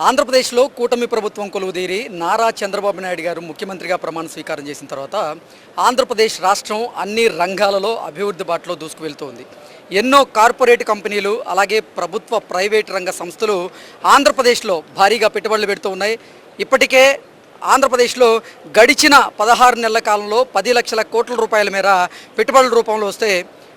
ఆంధ్రప్రదేశ్లో కూటమి ప్రభుత్వం కొలువుదీరి నారా చంద్రబాబు నాయుడు గారు ముఖ్యమంత్రిగా ప్రమాణ స్వీకారం చేసిన తర్వాత ఆంధ్రప్రదేశ్ రాష్ట్రం అన్ని రంగాలలో అభివృద్ధి బాటలో దూసుకువెళ్తోంది. ఎన్నో కార్పొరేట్ కంపెనీలు అలాగే ప్రభుత్వ ప్రైవేట్ రంగ సంస్థలు ఆంధ్రప్రదేశ్లో భారీగా పెట్టుబడులు పెడుతూ ఉన్నాయి. ఇప్పటికే ఆంధ్రప్రదేశ్లో గడిచిన పదహారు నెలల కాలంలో పది లక్షల కోట్ల రూపాయల మేర పెట్టుబడుల రూపంలో వస్తే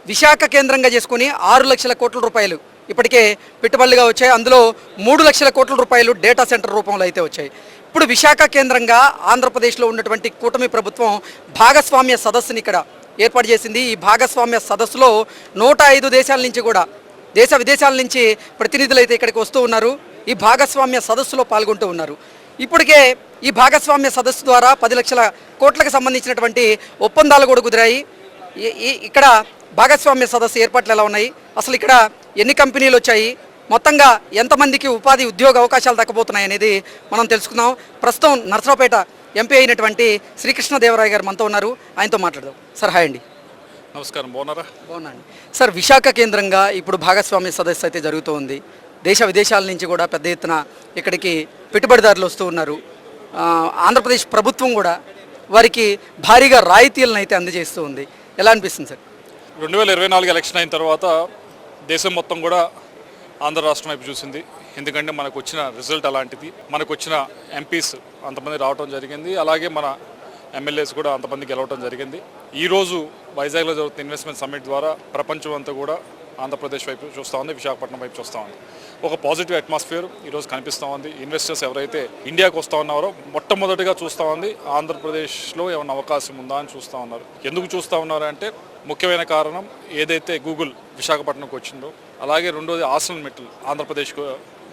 విశాఖ కేంద్రంగా చేసుకుని ఆరు లక్షల కోట్ల రూపాయలు ఇప్పటికే పెట్టుబడులుగా వచ్చాయి. అందులో మూడు లక్షల కోట్ల రూపాయలు డేటా సెంటర్ రూపంలో అయితే వచ్చాయి. ఇప్పుడు విశాఖ కేంద్రంగా ఆంధ్రప్రదేశ్లో ఉన్నటువంటి కూటమి ప్రభుత్వం భాగస్వామ్య సదస్సుని ఇక్కడ ఏర్పాటు చేసింది. ఈ భాగస్వామ్య సదస్సులో నూట ఐదు దేశాల నుంచి కూడా దేశ విదేశాల నుంచి ప్రతినిధులు అయితే ఇక్కడికి వస్తూ ఉన్నారు. ఈ భాగస్వామ్య సదస్సులో పాల్గొంటూ ఉన్నారు. ఇప్పటికే ఈ భాగస్వామ్య సదస్సు ద్వారా పది లక్షల కోట్లకు సంబంధించినటువంటి ఒప్పందాలు కూడా కుదిరాయి. ఈ- ఇక్కడ భాగస్వామ్య సదస్సు ఏర్పాట్లు ఎలా ఉన్నాయి? అసలు ఇక్కడ ఎన్ని కంపెనీలు వచ్చాయి మొత్తంగా ఎంతమందికి ఉపాధి ఉద్యోగ అవకాశాలు దక్కబోతున్నాయి అనేది మనం తెలుసుకుందాం. ప్రస్తుతం నర్సరావుపేట ఎంపీ అయినటువంటి శ్రీకృష్ణదేవరాయ గారు మనతో ఉన్నారు. ఆయనతో మాట్లాడదాం. సార్ హాయ్ అండి. నమస్కారం. బాగున్నారా? బాగున్నాండి సార్ విశాఖ కేంద్రంగా ఇప్పుడు భాగస్వామ్య సదస్సు అయితే జరుగుతూ ఉంది. దేశ విదేశాల నుంచి కూడా పెద్ద ఎత్తున ఇక్కడికి పెట్టుబడిదారులు వస్తూ ఉన్నారు. ఆంధ్రప్రదేశ్ ప్రభుత్వం కూడా వారికి భారీగా రాయితీలను అయితే అందజేస్తూ ఉంది. ఎలా అనిపిస్తుంది సార్? రెండు వేల ఇరవై నాలుగు ఎలక్షన్ అయిన తర్వాత దేశం మొత్తం కూడా ఆంధ్ర రాష్ట్రం వైపు చూసింది. ఎందుకంటే మనకు వచ్చిన రిజల్ట్ అలాంటిది. మనకు వచ్చిన ఎంపీస్ అంతమంది రావటం జరిగింది. అలాగే మన ఎమ్మెల్యేస్ కూడా అంతమంది గెలవటం జరిగింది. ఈరోజు వైజాగ్లో జరుగుతున్న ఇన్వెస్ట్మెంట్ సమ్మిట్ ద్వారా ప్రపంచం అంతా కూడా ఆంధ్రప్రదేశ్ వైపు చూస్తూ ఉంది. విశాఖపట్నం వైపు చూస్తూ ఉంది. ఒక పాజిటివ్ అట్మాస్ఫియర్ ఈరోజు కనిపిస్తూ ఉంది. ఇన్వెస్టర్స్ ఎవరైతే ఇండియాకు వస్తూ ఉన్నారో మొట్టమొదటిగా చూస్తూ ఉంది ఆంధ్రప్రదేశ్లో ఏమైనా అవకాశం ఉందా అని చూస్తూ ఉన్నారు. ఎందుకు చూస్తూ ఉన్నారంటే ముఖ్యమైన కారణం ఏదైతే గూగుల్ విశాఖపట్నంకి వచ్చిందో అలాగే రెండోది ఆసనల్ మెటల్ ఆంధ్రప్రదేశ్కు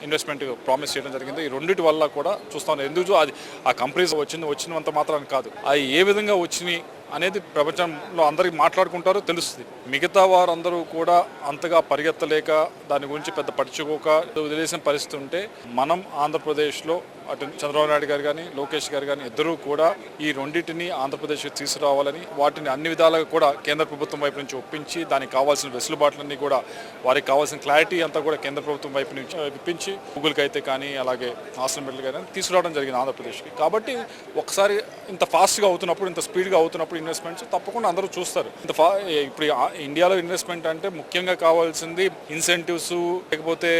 ఇన్వెస్ట్మెంట్ ప్రామిస్ చేయడం జరిగింది. ఈ రెండింటి వల్ల కూడా చూస్తాను ఎందుకు అది ఆ కంపెనీస్ వచ్చింది వచ్చినంత మాత్రాన్ని కాదు. అవి ఏ విధంగా వచ్చినాయి అనేది ప్రపంచంలో అందరికి మాట్లాడుకుంటారో తెలుస్తుంది. మిగతా వారందరూ కూడా అంతగా పరిగెత్తలేక దాని గురించి పెద్ద పడుచుకోక వదిలేసిన పరిస్థితి ఉంటే మనం ఆంధ్రప్రదేశ్లో అటు చంద్రబాబు నాయుడు గారు కానీ లోకేష్ గారు కానీ ఇద్దరూ కూడా ఈ రెండింటిని ఆంధ్రప్రదేశ్కి తీసుకురావాలని వాటిని అన్ని విధాలుగా కూడా కేంద్ర ప్రభుత్వం వైపు నుంచి ఒప్పించి దానికి కావాల్సిన వెసులుబాట్లన్నీ కూడా వారికి కావాల్సిన క్లారిటీ అంతా కూడా కేంద్ర ప్రభుత్వం వైపు నుంచి ఇప్పించి గూగుల్కి అయితే కానీ అలాగే హాస్టల్ మెడల్ కానీ తీసుకురావడం జరిగింది ఆంధ్రప్రదేశ్కి. కాబట్టి ఒకసారి ఇంత ఫాస్ట్గా అవుతున్నప్పుడు ఇంత స్పీడ్గా అవుతున్నప్పుడు ఇన్వెస్ట్మెంట్స్ తప్పకుండా అందరూ చూస్తారు. ఇంత ఫా ఇప్పుడు ఇండియాలో ఇన్వెస్ట్మెంట్ అంటే ముఖ్యంగా కావాల్సింది ఇన్సెంటివ్స్ లేకపోతే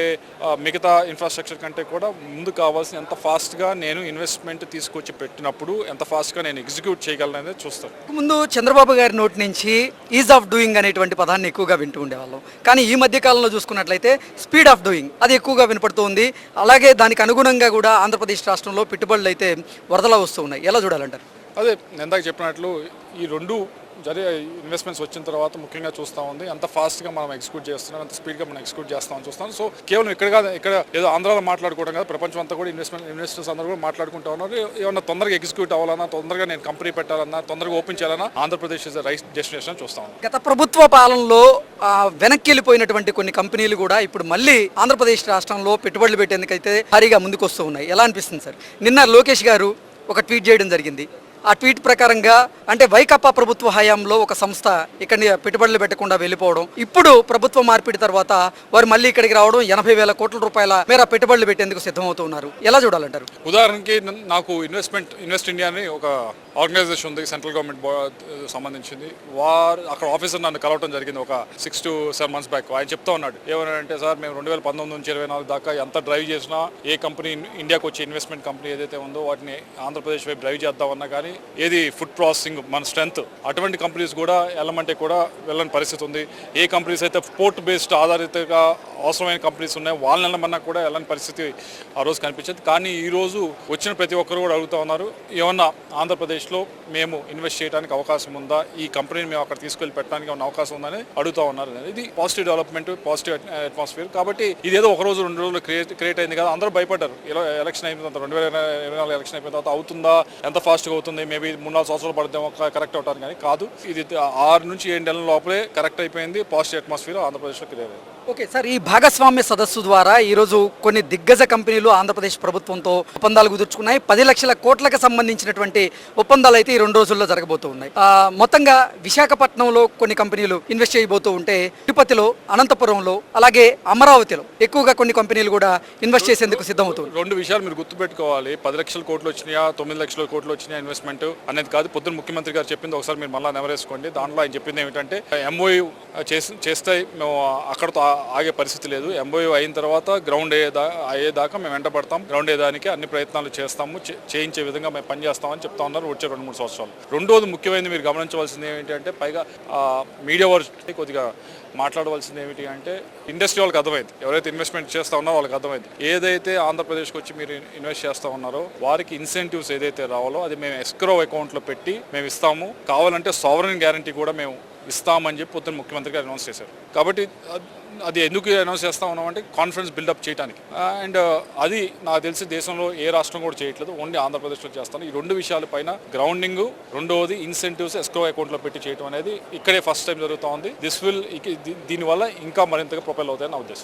మిగతా ఇన్ఫ్రాస్ట్రక్చర్ కంటే కూడా ముందు కావాల్సిన ఎంత ఫాస్ట్గా నేను ఇన్వెస్ట్మెంట్ తీసుకొచ్చి పెట్టినప్పుడు ఎంత ఫాస్ట్గా నేను ఎగ్జిక్యూట్ చేయగలను అనేది చూస్తాను ముందు చంద్రబాబు గారి నోటి నుంచి ఈజ్ ఆఫ్ డూయింగ్ అనేటువంటి పదాన్ని ఎక్కువగా వింటూ ఉండేవాళ్ళం. కానీ ఈ మధ్య కాలంలో చూసుకున్నట్లయితే స్పీడ్ ఆఫ్ డూయింగ్ అది ఎక్కువగా వినపడుతుంది. అలాగే దానికి అనుగుణంగా కూడా ఆంధ్రప్రదేశ్ రాష్ట్రంలో పెట్టుబడులు అయితే వరదలా వస్తూ ఉన్నాయి. ఎలా చూడాలంటారు? అదే నేను ఇందాక చెప్పినట్లు ఈ రెండు జరిగే ఇన్వెస్ట్మెంట్స్ వచ్చిన తర్వాత ముఖ్యంగా చూస్తూ ఉంది. అంత ఫాస్ట్గా మనం ఎగ్జిక్యూట్ చేస్తున్నాం అంత స్పీడ్గా మనం ఎగ్జిక్యూట్ చేస్తామని చూస్తాం సో కేవలం ఇక్కడ కాదు ఇక్కడ ఏదో ఆంధ్రాలో మాట్లాడుకోవడం కాదు ప్రపంచం అంతా కూడా ఇన్వెస్ట్మెంట్ ఇన్వెస్టర్స్ అందరూ కూడా మాట్లాడుకుంటూ ఉన్నారు. ఏమన్నా తొందరగా ఎగ్జిక్యూట్ అవ్వాలన్నా తొందరగా నేను కంపెనీ పెట్టాలన్నా తొందరగా ఓపెన్ చేయాలన్నా ఆంధ్రప్రదేశ్ ఇస్ రైట్ డెస్టినేషన్ చూస్తాం గత ప్రభుత్వ పాలనలో వెనక్కి వెళ్ళిపోయినటువంటి కొన్ని కంపెనీలు కూడా ఇప్పుడు మళ్ళీ ఆంధ్రప్రదేశ్ రాష్ట్రంలో పెట్టుబడులు పెట్టేందుకైతే భారీగా ముందుకు వస్తూ ఉన్నాయి. ఎలా అనిపిస్తుంది సార్? నిన్న లోకేష్ గారు ఒక ట్వీట్ చేయడం జరిగింది. ఆ ట్వీట్ ప్రకారంగా అంటే వైకాపా ప్రభుత్వ హయాంలో ఒక సంస్థ ఇక్కడ పెట్టుబడులు పెట్టకుండా వెళ్ళిపోవడం ఇప్పుడు ప్రభుత్వ మార్పిడి తర్వాత వారు మళ్ళీ ఇక్కడికి రావడం ఎనభై వేల కోట్ల రూపాయల మేర పెట్టుబడులు పెట్టేందుకు సిద్ధమవుతూ ఉన్నారు ఎలా చూడాలంటారు? ఉదాహరణకి నాకు ఇన్వెస్ట్మెంట్ ఇన్వెస్ట్ ఇండియా అని ఒక ఆర్గనైజేషన్ ఉంది సెంట్రల్ గవర్నమెంట్ సంబంధించింది. వారు అక్కడ ఆఫీసర్ నన్ను కలవటం జరిగింది ఒక six to seven months back. ఆయన చెప్తా ఉన్నాడు ఏమన్నాడంటే సార్ మేము రెండు వేల పంతొమ్మిది నుంచి ఇరవై నాలుగు దాకా ఎంత డ్రైవ్ చేసినా ఏ కంపెనీ ఇండియాకి వచ్చే ఇన్వెస్ట్మెంట్ కంపెనీ ఏదైతే ఉందో వాటిని ఆంధ్రప్రదేశ్ వైపు డ్రైవ్ చేద్దామన్నా కానీ ఏది ఫుడ్ ప్రాసెసింగ్ మన స్ట్రెంత్ అటువంటి కంపెనీస్ కూడా వెళ్ళమంటే కూడా వెళ్ళని పరిస్థితి ఉంది. ఏ కంపెనీస్ అయితే పోర్ట్ బేస్డ్ ఆధారితగా అవసరమైన కంపెనీస్ ఉన్నాయి వాళ్ళని వెళ్ళమన్నా కూడా వెళ్ళని పరిస్థితి ఆ రోజు కనిపించింది. కానీ ఈరోజు వచ్చిన ప్రతి ఒక్కరు కూడా అడుగుతా ఉన్నారు ఏమన్నా ఆంధ్రప్రదేశ్లో మేము ఇన్వెస్ట్ చేయడానికి అవకాశం ఉందా? ఈ కంపెనీని మేము అక్కడ తీసుకెళ్ళి పెట్టడానికి ఉన్న అవకాశం ఉందని అడుగుతా ఉన్నారు ఇది పాజిటివ్ డెవలప్మెంట్ పాజిటివ్ అట్మాస్ఫియర్ కాబట్టి ఇదేదో ఒక రోజు రెండు రోజులు క్రియేట్ క్రియేట్ అయింది కదా అందరూ భయపడ్డారు. ఎలక్షన్ అయిపోయిన తర్వాత రెండు వేల ఇరవై నాలుగు ఎలక్షన్ అయిపోయిన తర్వాత అవుతుందా? ఎంత ఫాస్ట్గా అవుతుంది? మేబీ మూడు నాలుగు సంవత్సరాలు పడతామో కరెక్ట్ అవడానికి కానీ కాదు. ఇది ఆరు నుంచి ఏడు నెలల లోపలే కరెక్ట్ అయిపోయింది. పాజిటివ్ అట్మాస్ఫియర్ ఆంధ్రప్రదేశ్లో క్రియేట్ అయింది ఓకే సార్ ఈ భాగస్వామ్య సదస్సు ద్వారా ఈరోజు కొన్ని దిగ్గజ కంపెనీలు ఆంధ్రప్రదేశ్ ప్రభుత్వంతో ఒప్పందాలు కుదుర్చుకున్నాయి. పది లక్షల కోట్లకు సంబంధించినటువంటి ఒప్పందాలు అయితే ఈ రెండు రోజుల్లో జరగబోతూ ఉన్నాయి. మొత్తంగా విశాఖపట్నంలో కొన్ని కంపెనీలు ఇన్వెస్ట్ చేయబోతూ ఉంటే తిరుపతిలో అనంతపురంలో అలాగే అమరావతిలో ఎక్కువగా కొన్ని కంపెనీలు కూడా ఇన్వెస్ట్ చేసేందుకు సిద్ధమవుతుంది రెండు విషయాలు మీరు గుర్తుపెట్టుకోవాలి. పది లక్షల కోట్లు వచ్చినాయా తొమ్మిది లక్షల కోట్లు వచ్చినాయా ఇన్వెస్ట్మెంట్ అనేది కాదు పొద్దున్న ముఖ్యమంత్రి గారు చెప్పింది ఒకసారి మీరు మళ్ళీ నెమరేసుకోండి. దాంట్లో ఆయన చెప్పింది ఏమిటంటే ఎంఓయూ చేస్తే మేము అక్కడతో ఆగే పరిస్థితి లేదు. ఎంఓయూ అయిన తర్వాత గ్రౌండ్ అయ్యేదా అయ్యేదాకా మేము వెంటబడతాం గ్రౌండ్ అయ్యేదానికి అన్ని ప్రయత్నాలు చేస్తాము. చేయించే విధంగా మేము పనిచేస్తామని చెప్తా ఉన్నారు వచ్చే రెండు మూడు సంవత్సరాలు. రెండోది ముఖ్యమైనది మీరు గమనించవలసింది ఏంటంటే పైగా మీడియా వారు కొద్దిగా మాట్లాడవలసింది ఏమిటి అంటే ఇండస్ట్రీ వాళ్ళకి అర్థమైంది. ఎవరైతే ఇన్వెస్ట్మెంట్ చేస్తా ఉన్నారో వాళ్ళకి అర్థమైంది. ఏదైతే ఆంధ్రప్రదేశ్కి వచ్చి మీరు ఇన్వెస్ట్ చేస్తా ఉన్నారో వారికి ఇన్సెంటివ్స్ ఏదైతే రావాలో అది మేము ఎస్క్రో అకౌంట్లో పెట్టి మేము ఇస్తాము. కావాలంటే సావరన్ గ్యారంటీ కూడా మేము ఇస్తామని చెప్పి పొద్దున్న ముఖ్యమంత్రి గారు అనౌన్స్ చేశారు. కాబట్టి అది ఎందుకు అనౌన్స్ చేస్తా ఉన్నామంటే కాన్ఫిడెన్స్ బిల్డప్ చేయడానికి అండ్ అది నాకు తెలిసి దేశంలో ఏ రాష్ట్రం కూడా చేయట్లేదు ఓన్లీ ఆంధ్రప్రదేశ్లో చేస్తాను. ఈ రెండు విషయాల పైన గ్రౌండింగ్ రెండవది ఇన్సెంటివ్స్ ఎస్క్రో అకౌంట్లో పెట్టి చేయడం అనేది ఇక్కడే ఫస్ట్ టైం జరుగుతూ ఉంది. దిస్ విల్ దీనివల్ల ఇంకా మరింతగా ప్రొపైల్ అవుతాయని నా ఉద్దేశం.